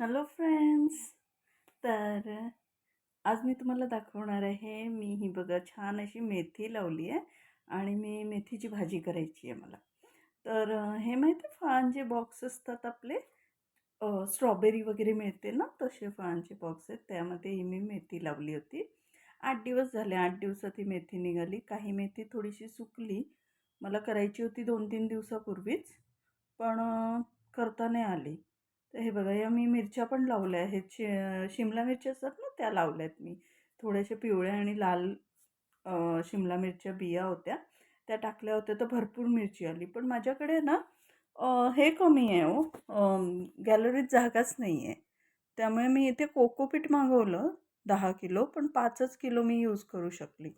Hello friends तर आज मी तुम्हाला दाखवणार आहे मी ही बघा छान अशी मेथी लावली आहे आणि मी मेथीची भाजी करायची आहे मला. तर हे माहिती आहे फळांचे बॉक्स असतात आपले? स्ट्रॉबेरी वगैरे मिळते ना तसे फळांचे बॉक्स आहेत. त्यामध्ये ही मी मेथी लावली होती. आठ दिवस झाले आठ दिवसात ही मेथी निघाली. काही मेथी थोडीशी सुकली. मला करायची होती दोन तीन दिवसापूर्वीच पण करता नाही आली. तर हे बघा या मी मिरच्या पण लावल्या आहेत. शि शिमला मिरच्या असतात ना त्या लावल्या आहेत मी. थोड्याशा पिवळ्या आणि लाल शिमला मिरच्या बिया होत्या. त्या टाकल्या होत्या तर भरपूर मिरची आली. पण माझ्याकडे ना हे कमी आहे हो. गॅलरीत जागाच नाही आहे त्यामुळे मी इथे कोकोपीट मागवलं दहा किलो पण पाचच किलो मी यूज करू शकली.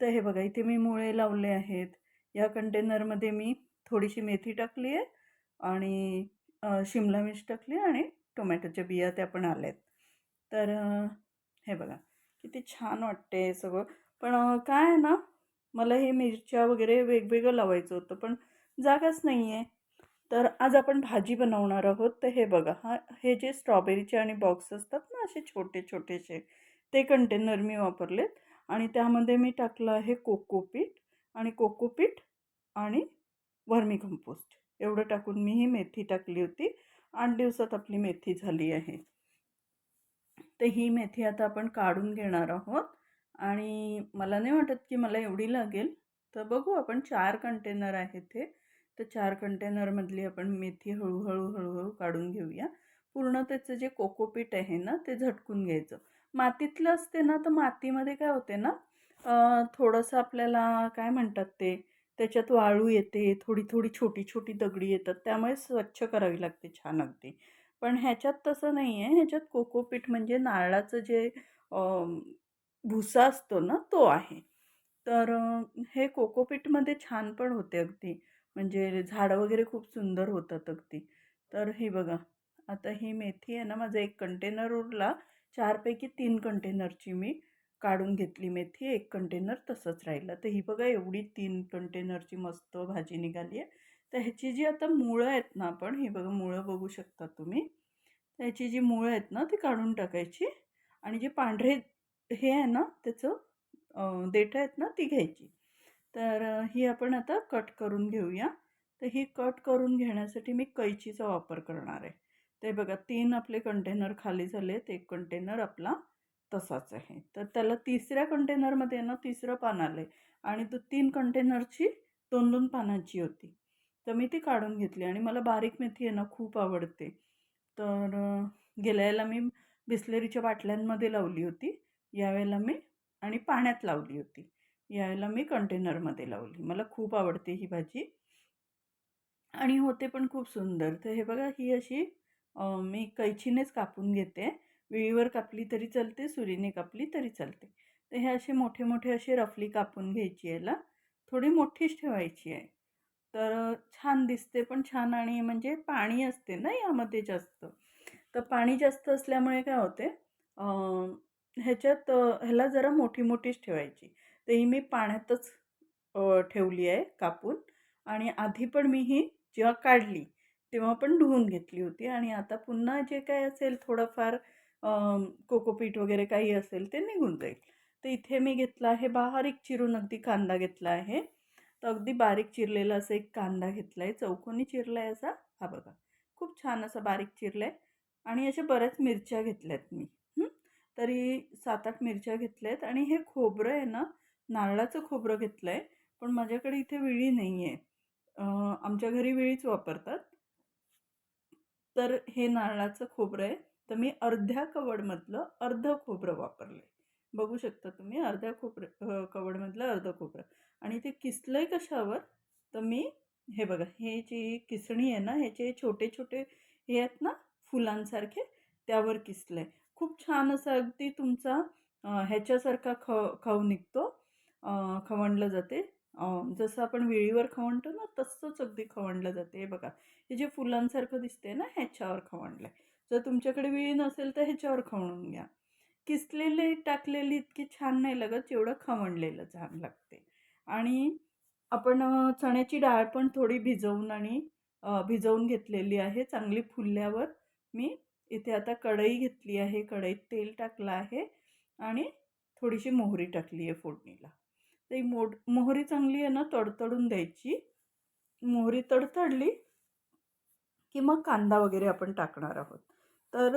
तर हे बघा इथे मी मुळे लावले आहेत. या कंटेनरमध्ये मी थोडीशी मेथी टाकली आहे आणि शिमला मिर्च टाकली आणि टोमॅटोच्या बिया त्या पण आल्या आहेत तर हे बघा किती छान वाटते सगळं. पण काय आहे ना मला हे मिरच्या वगैरे वेगवेगळं लावायचं होतं पण जागाच नाही आहे तर आज आपण भाजी बनवणार आहोत. तर हे बघा हा हे जे स्ट्रॉबेरीचे आणि बॉक्स असतात ना असे छोटे छोटेसे ते कंटेनर मी वापरलेत. आणि त्यामध्ये मी टाकलं आहे कोकोपीट आणि कोकोपीट आणि वर्मी कंपोस्ट. एवढं टाकून मी ही मेथी टाकली होती. आठ दिवसात आपली मेथी झाली आहे. तर ही मेथी आता आपण काढून घेणार आहोत. आणि मला नाही वाटत की मला एवढी लागेल. तर बघू आपण चार कंटेनर आहेत हे. तर चार कंटेनरमधली आपण मेथी हळूहळू हळूहळू काढून घेऊया. पूर्ण त्याचं जे कोकोपीट आहे ना ते झटकून घ्यायचं. मातीतलं असते ना तर मातीमध्ये काय होते ना थोडंसं आपल्याला काय म्हणतात ते त्याच्यात वाळू येते थोडी थोडी छोटी छोटी दगडी येतात. त्यामुळे स्वच्छ करावी लागते छान अगदी. पण ह्याच्यात तसं नाही आहे ह्याच्यात कोकोपीट म्हणजे नारळाचं जे भुसा असतो ना तो आहे. तर हे कोकोपीटमध्ये छान पण होते अगदी. म्हणजे झाडं वगैरे खूप सुंदर होतात अगदी. तर हे बघा. आता ही मेथी आहे ना माझा एक कंटेनर उरला. चारपैकी तीन कंटेनरची मी. काढून घेतली मेथी एक कंटेनर तसंच राहिलं. तर ही बघा एवढी तीन कंटेनरची मस्त भाजी निघाली आहे तर ह्याची जी आता मुळं आहेत ना आपण ही बघा मुळं बघू शकता तुम्ही. तर ह्याची जी मुळं आहेत ना ती काढून टाकायची. आणि जे पांढरे हे आहे ना त्याचं देठं आहेत ना ती घ्यायची. तर ही आपण आता कट करून घेऊया. तर ही कट करून घेण्यासाठी मी कैचीचा वापर करणार आहे. ते बघा तीन आपले कंटेनर खाली झालेत. एक कंटेनर आपला तसाच आहे. तर त्याला तिसऱ्या कंटेनरमध्ये ना तिसरं पान आलं आहे आणि तो तीन कंटेनरची दोन दोन पानाची होती. तर मी ती काढून घेतली आणि मला बारीक मेथी आहे ना खूप आवडते. तर अ, गेल्या मी बिस्लेरीच्या बाटल्यांमध्ये लावली होती. यावेळेला मी आणि पाण्यात लावली होती. यावेळेला मी कंटेनरमध्ये लावली. मला खूप आवडते ही भाजी. आणि होते पण खूप सुंदर. तर हे बघा ही अशी मी कैचीनेच कापून घेते. विळीवर कापली तरी चालते सुरीने कापली तरी चालते. तर हे असे मोठे मोठे असे रफली कापून घ्यायची याला. थोडी मोठीच ठेवायची आहे. तर छान दिसते पण छान आणि म्हणजे पाणी असते ना यामध्ये जास्त. तर पाणी जास्त असल्यामुळे काय होते ह्याच्यात ह्याला जरा मोठी मोठीच ठेवायची. तर ही मी पाण्यातच ठेवली आहे कापून. आणि आधी पण मी ही जेव्हा काढली तेव्हा पण धुवून घेतली होती. आणि आता पुन्हा जे काय असेल थोडंफार कोकोपीट वगैरे काही असेल ते निघून जाईल. तर इथे मी घेतला आहे बारीक चिरून अगदी कांदा घेतला आहे. तर अगदी बारीक चिरलेला असं एक कांदा घेतला आहे चौकोनी चिरला आहे असा. हा बघा. खूप छान असा बारीक चिरला आहे आणि अशा बऱ्याच मिरच्या घेतल्यात मी. तरी सात आठ मिरच्या घेतल्या आहेत आणि हे खोबरं आहे ना नारळाचं खोबरं घेतलं आहे पण माझ्याकडे इथे विळी नाही आहे आमच्या घरी विळीच वापरतात. तर हे नारळाचं खोबरं आहे. तर मी अर्ध्या कवडमधलं अर्ध खोबरं वापरलं आहे बघू शकता तुम्ही अर्ध्या खोबरं कवडमधलं अर्ध खोबरं. आणि ते किसलं आहे कशावर? तर मी हे बघा हे जी किसणी आहे ना ह्याचे छोटे छोटे हे आहेत ना फुलांसारखे त्यावर किसलं आहे खूप छान असं अगदी तुमचा ह्याच्यासारखा ख खाऊ निघतो. खवंडलं खवणलं जाते जसं आपण विळीवर खवणतो ना तसंच अगदी खवणलं जाते. हे बघा हे जे फुलांसारखं दिसते ना ह्याच्यावर खवणलं आहे जर तुमच्याकडे विळी नसेल तर ह्याच्यावर खवणून घ्या. किसलेले टाकलेली इतकी छान नाही लागत जेवढं खवणलेलं छान लागते. आणि आपण चण्याची डाळ पण थोडी भिजवून आणि भिजवून घेतलेली आहे. चांगली फुलल्यावर मी इथे आता कढई घेतली आहे. कढईत तेल टाकलं आहे आणि थोडीशी मोहरी टाकली आहे फोडणीला. तर ही मोड मोहरी चांगली आहे ना तडतडून द्यायची. मोहरी तडतडली की मग कांदा वगैरे आपण टाकणार आहोत. तर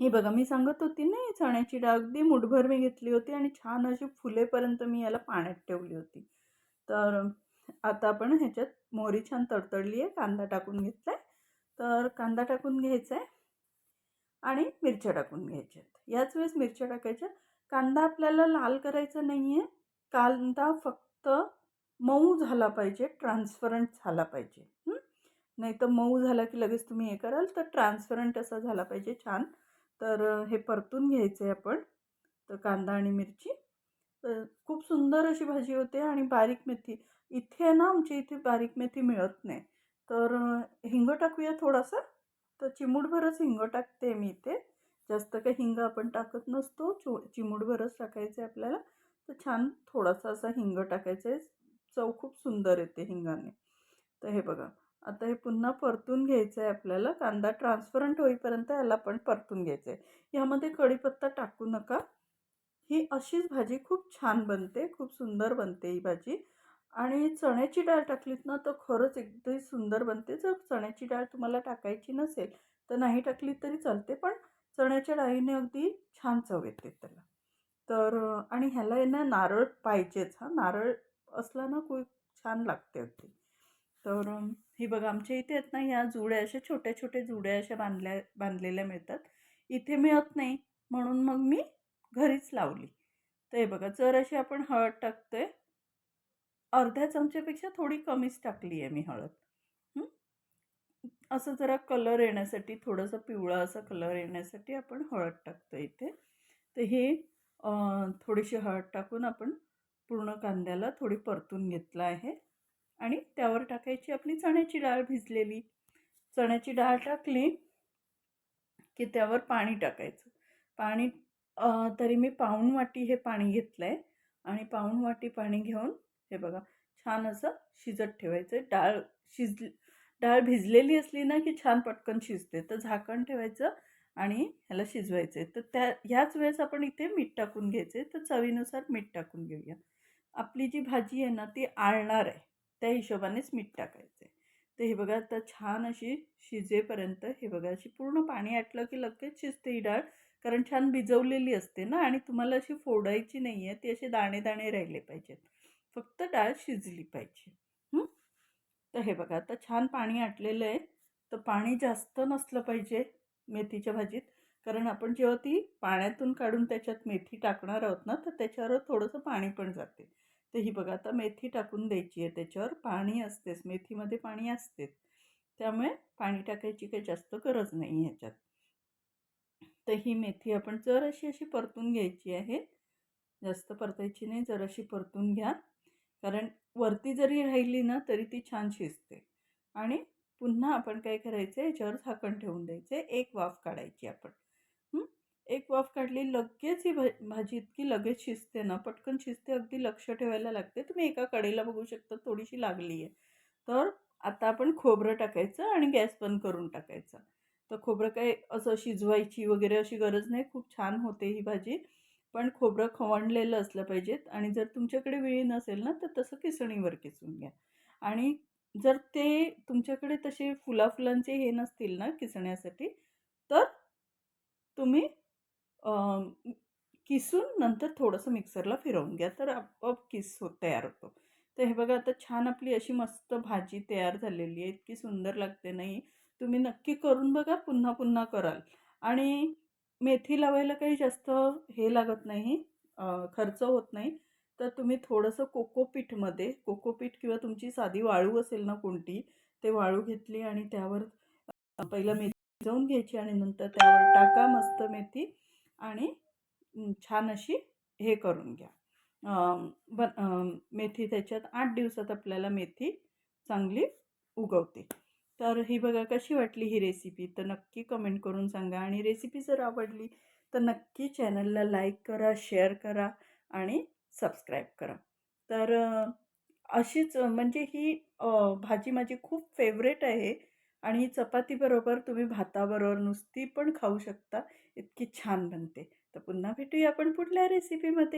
ही बघा मी सांगत होती ना चण्याची डाळ अगदी मुठभर मी घेतली होती आणि छान अशी फुलेपर्यंत मी याला पाण्यात ठेवली होती. तर आता आपण ह्याच्यात मोहरी छान तडतडली आहे कांदा टाकून घेतला आहे तर कांदा टाकून घ्यायचा आहे आणि मिरच्या टाकून घ्यायच्या आहेत याच वेळेस मिरच्या टाकायच्या. कांदा आपल्याला लाल करायचा नाही आहे कांदा फक्त मऊ झाला पाहिजे ट्रान्सपरंट झाला पाहिजे. नाही तर मऊ झाला की लगेच तुम्ही हे कराल तर ट्रान्सफरंट असा झाला पाहिजे छान. तर हे परतून घ्यायचं आहे आपण तर कांदा आणि मिरची. तर खूप सुंदर अशी भाजी होते आणि बारीक मेथी. इथे ना आमच्या इथे बारीक मेथी मिळत नाही. तर हिंग टाकूया थोडासा. तर चिमूटभरच हिंग टाकते मी इथे. जास्त काही हिंग आपण टाकत नसतो. चो चिमूटभरच टाकायचं आहे आपल्याला. तर छान थोडासा असा हिंग टाकायचा आहे चव खूप सुंदर येते हिंगाने. तर हे बघा. आता हे पुन्हा परतून घ्यायचं आहे आपल्याला. कांदा ट्रान्सपरंट होईपर्यंत याला पण परतून घ्यायचं आहे ह्यामध्ये कढीपत्ता टाकू नका. ही अशीच भाजी खूप छान बनते. खूप सुंदर बनते ही भाजी. आणि चण्याची डाळ टाकलीत ना तर खरंच एकदम सुंदर बनते. जर चण्याची डाळ तुम्हाला टाकायची नसेल तर नाही टाकली तरी चालते पण चण्याच्या डाळीने अगदी छान चव येते त्याला. तर आणि ह्याला आहे ना नारळ पाहिजेच. हा नारळ असला ना खूप छान लागते अगदी. तर ही बघा आमच्या इथे आहेत ना ह्या जुड्या अशा छोट्या छोट्या जुड्या अशा बांधल्या बांधलेल्या मिळतात. इथे मिळत नाही म्हणून मग मी घरीच लावली. तर हे बघा जर अशी आपण हळद टाकतोय अर्ध्या चमच्यापेक्षा थोडी कमीच टाकली आहे मी हळद. असं जरा कलर येण्यासाठी थोडंसं पिवळा असा कलर येण्यासाठी आपण हळद टाकतो इथे. तर हे थोडीशी हळद टाकून आपण पूर्ण कांद्याला थोडी परतून घेतलं आहे. आणि त्यावर टाकायची आपली चण्याची डाळ भिजलेली. चण्याची डाळ टाकली की त्यावर पाणी टाकायचं. पाणी तरी मी पाऊण वाटी हे पाणी घेतलं आहे आणि पाऊण वाटी पाणी घेऊन हे बघा छान असं शिजत ठेवायचं डाळ शिज डाळ भिजलेली असली ना की छान पटकन शिजते. तर झाकण ठेवायचं आणि ह्याला शिजवायचं आहे तर त्या ह्याच वेळेस आपण इथे मीठ टाकून घ्यायचे तर चवीनुसार मीठ टाकून घेऊया. आपली जी भाजी आहे ना ती आळणार आहे. त्या हिशोबानेच मीठ टाकायचं आहे तर हे बघा आता छान अशी शिजेपर्यंत हे बघा अशी पूर्ण पाणी आटलं की लगेच शिजते ही डाळ कारण छान भिजवलेली असते ना आणि तुम्हाला अशी फोडायची नाही आहे ती असे दाणे दाणे राहिले पाहिजेत. फक्त डाळ शिजली पाहिजे. तर हे बघा आता छान पाणी आटलेलं आहे. तर पाणी जास्त नसलं पाहिजे मेथीच्या भाजीत कारण आपण जेव्हा ती पाण्यातून काढून त्याच्यात मेथी टाकणार आहोत ना तर त्याच्यावर थोडंसं पाणी पण जाते. तर ही बघा आता मेथी टाकून द्यायची आहे त्याच्यावर. पाणी असतेच. मेथीमध्ये पाणी असतेच. त्यामुळे पाणी टाकायची काही जास्त गरज नाही ह्याच्यात. तर ही मेथी आपण जर अशी अशी परतून घ्यायची आहे. जास्त परतायची नाही. जर अशी परतून घ्या. कारण वरती जरी राहिली ना तरी ती छान शिजते. आणि पुन्हा आपण काय करायचं? याच्यावर झाकण ठेवून द्यायचं. एक वाफ काढायची आपण. एक वाफ काढली लगेच ही भा भाजी इतकी लगेच शिजते ना पटकन शिजते अगदी लक्ष ठेवायला लागते. तुम्ही एका कडेला बघू शकता थोडीशी लागली आहे तर आता आपण खोबरं टाकायचं आणि गॅस बंद करून टाकायचा. तर खोबरं काय असं शिजवायची वगैरे अशी गरज नाही खूप छान होते ही भाजी. पण खोबरं खवणलेलं असलं पाहिजेत आणि जर तुमच्याकडे वेळी नसेल ना तर तसं किसणीवर किसून घ्या. आणि जर ते तुमच्याकडे तसे फुलाफुलांचे हे नसतील ना किसण्यासाठी तर तुम्ही किसून नंतर थोडंसं मिक्सरला फिरवून घ्या तर आपोआप किस हो तयार होतो. तर हे बघा आता छान आपली अशी मस्त भाजी तयार झालेली आहे इतकी सुंदर लागते नाही. तुम्ही नक्की करून बघा पुन्हा पुन्हा कराल. आणि मेथी लावायला काही जास्त हे लागत नाही खर्च होत नाही. तर तुम्ही थोडंसं कोकोपीठमध्ये कोकोपीठ किंवा तुमची साधी वाळू असेल ना कोणती ते वाळू घेतली आणि त्यावर पहिलं मेथी जाऊन घ्यायची आणि नंतर त्यावर टाका मस्त मेथी. आणि छान अशी हे करून घ्या. ब मेथी त्याच्यात आठ दिवसात आपल्याला मेथी चांगली उगवते. तर ही बघा कशी वाटली ही रेसिपी तर नक्की कमेंट करून सांगा. आणि रेसिपी जर आवडली तर नक्की चॅनलला लाईक करा शेअर करा आणि सबस्क्राईब करा. तर अशीच म्हणजे ही भाजी माझी खूप फेवरेट आहे. आणि ही चपातीबरोबर तुम्ही भाताबरोबर नुसती पण खाऊ शकता. इतकी छान बनते. तर पुन्हा भेटूया आपण पुढल्या रेसिपीमध्ये